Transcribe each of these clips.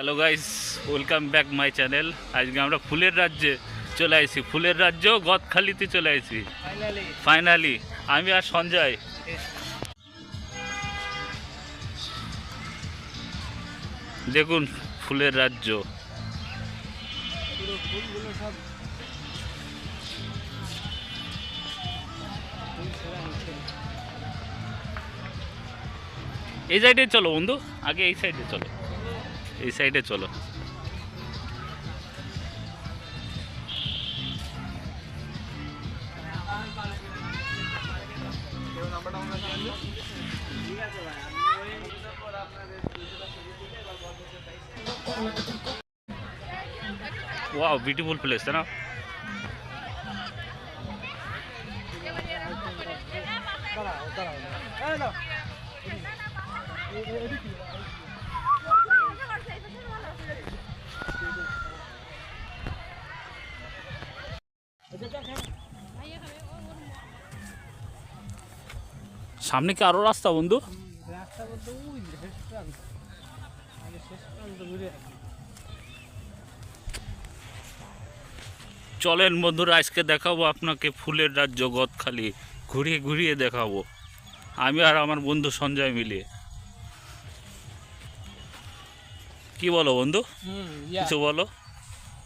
Hello guys welcome back my channel আজকে আমরা ফুলের রাজ্যে চলে আসি ফুলের রাজ্য গদখালিতে চলে আসি ফাইনালি আমি আর সঞ্জয়। দেখুন ফুলের রাজ্য। এই সাইডে চলো বন্ধু। আগে এই সাইডে চলো। এই সাইডে চলো ওয়াও বিউটিফুল প্লেস তাই না দাঁড়াও, দাঁড়াও। এই নাও। সামনে কি আরও রাস্তা বন্ধু। চলেন বন্ধুরা আজকে দেখাবো আপনাকে ফুলের রাজ্য গদখালি। ঘুরিয়ে ঘুরিয়ে দেখাবো। আমি আর আমার বন্ধু সঞ্জয় মিলিয়ে কি বলো বন্ধু? হুম কিছু বলো?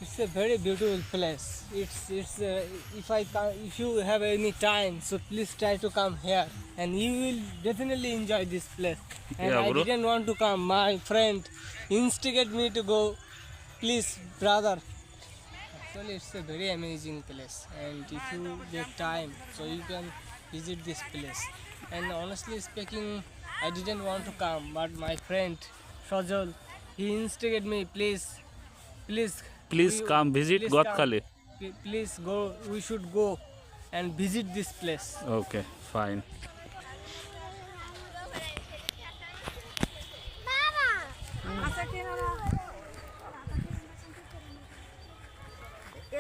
It's a very beautiful place. It's it's uh, if I if you have any time, so please try to come here, and you will definitely enjoy this place. And Yeah, I didn't want to come. My friend instigate me to go. Please, brother. Actually, it's a very amazing place, and if you get time, so you can visit this place. And honestly speaking, I didn't want to come, but my friend Sajal, he instigated me. Please, please please we- come visit please come. Gadkhali P- please go. We should go and visit this place. Okay fine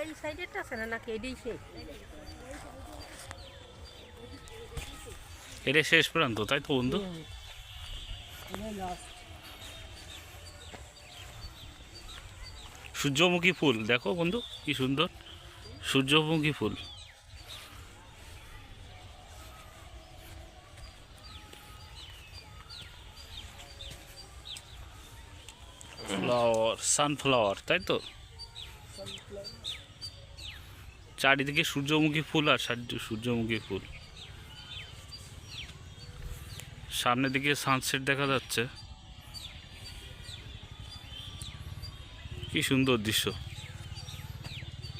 এই সাইডেরটা আছে না নাকি? এটাই সেই। এটা শেষ প্রান্ত তাই তো বন্ধু? সূর্যমুখী ফুল, দেখো বন্ধু, কি সুন্দর, সূর্যমুখী ফুল। ফ্লাওয়ার সানফ্লাওয়ার তাই তো? চারিদিকে সূর্যমুখী ফুল আর সূর্যমুখী ফুল। সামনের দিকে সানসেট দেখা যাচ্ছে। কি সুন্দর দৃশ্য।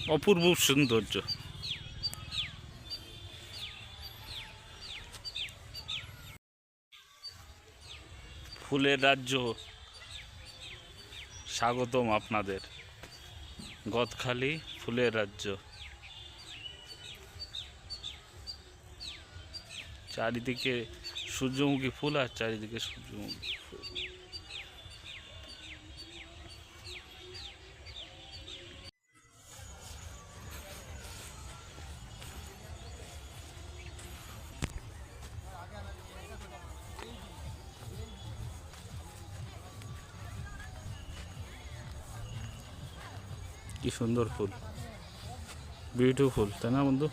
অপূর্ব সৌন্দর্য। ফুলের রাজ্য। স্বাগতম আপনাদের। গদখালি ফুলের রাজ্য। চারিদিকে সূর্যমুখী ফুল আর চারিদিকে সূর্যমুখী ফুল। কি সুন্দর ফুল। বিউটিফুল তাই না বন্ধু?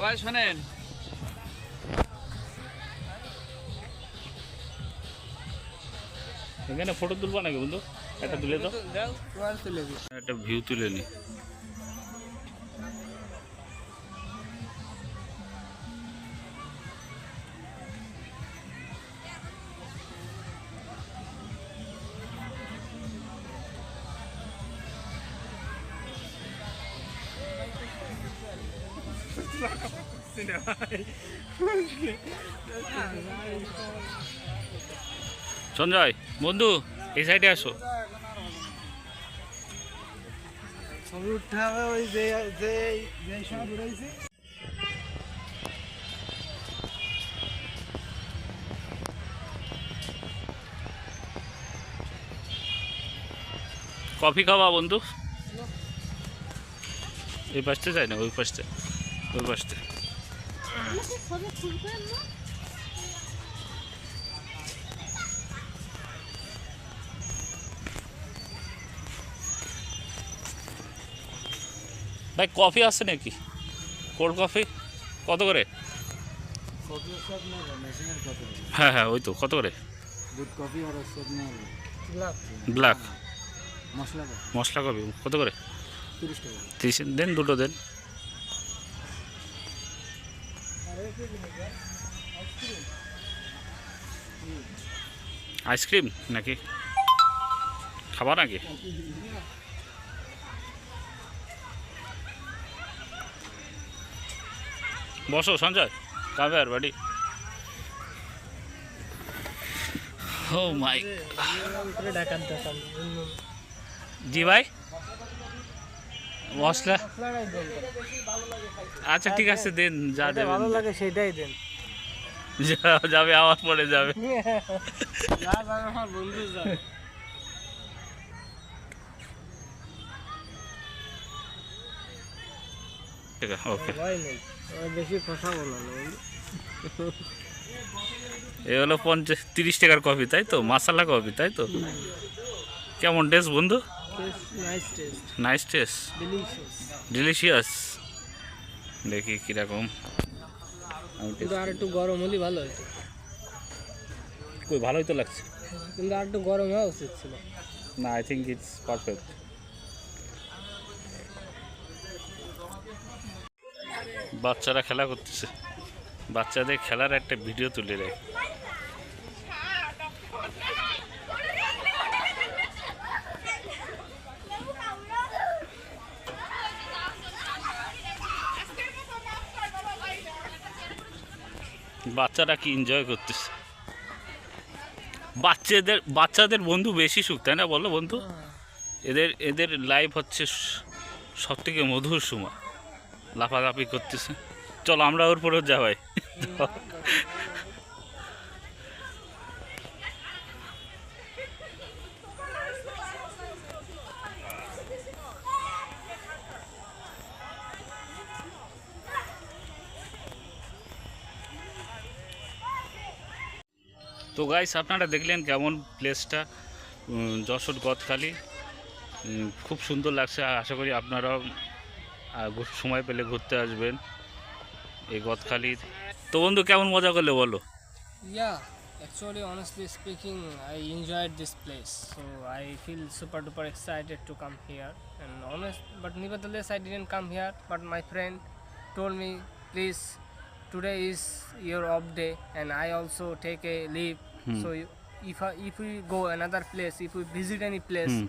ভাই শোনেন। এখানে ফটো তুলবো নাকি বন্ধু? একটা তুলে তো একটা ভিউ তুলে নি। সঞ্জয় বন্ধু এই সাইডে আসো। ছবি উঠা যে যে কফি খাওয়া বন্ধু? এই পাশটা যাই না ওই পাশটা ওই পাশটা ভাই কফি আছে নাকি? কোল্ড কফি কত করে? হ্যাঁ হ্যাঁ ওই তো কত করে? দুধ কফি আর হচ্ছে আপনার ব্ল্যাক মশলা কফি। কত করে? তিরিশ দেন দুটো দেন। আইসক্রিম নাকি? খাবার নাকি? বসো সঞ্জয়। কাবে আর বাড়ি। ও মাই ডাকাত দেখান জি ভাই। মশলা। আচ্ছা ঠিক আছে দেন যা দেবেন। ভালো লাগে সেটাই দেন। যা- যাবে আমার পরে যাবে। যা বন্ধু যাবে আছে ওকে বেশি কথা বলো এ হলো পঞ্চাশ তিরিশ টাকার কফি তাই তো? মশালা কফি তাই তো? কেমন টেস্ট বন্ধু? নাইস টেস্ট ডিলিশিয়াস দেখি কীরকম। আর একটু গরম হলে ভালো হতো। ভালোই তো লাগছে। কিন্তু আর একটু গরম হওয়া উচিত ছিল। না আই থিঙ্ক ইটস পারফেক্ট বাচ্চারা খেলা করতেছে। বাচ্চাদের খেলার একটা ভিডিও তুলে দেয়। বাচ্চারা কি এনজয় করতেছে? বাচ্চাদের বাচ্চাদের বন্ধু বেশি সুখ তাই না বলো বন্ধু? এদের এদের লাইফ হচ্ছে সবথেকে মধুর সময়। লাফালাফি করতেছে। চলো, আমরা ওর পরেও যাবাই তো গাইস আপনারা দেখলেন কেমন প্লেসটা যশোর গদখালি খুব সুন্দর লাগছে। আশা করি আপনারাও সময় পেলে ঘুরতে আসবেন এই গদখালি তো বন্ধু কেমন মজা করলে বলো Yeah, actually, honestly speaking, I enjoyed this place. So I feel super duper excited to come here. And honest, but nevertheless, I didn't come here. But my friend told me, please, today is your off day, and I also take a leave. Hmm. So if if we go another place, if we visit any place, Hmm.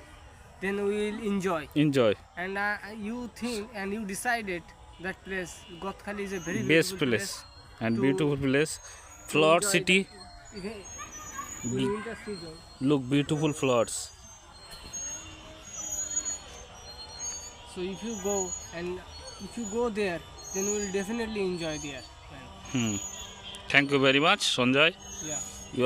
then we will enjoy. Enjoy. And uh, you think and you decided that place, Gothkhali is a very best place, place and beautiful place. Flower city. Be look beautiful flowers. So if you go and if you go there, then you will definitely enjoy there. Hmm. Thank you very much, Sanjay. Yeah. You are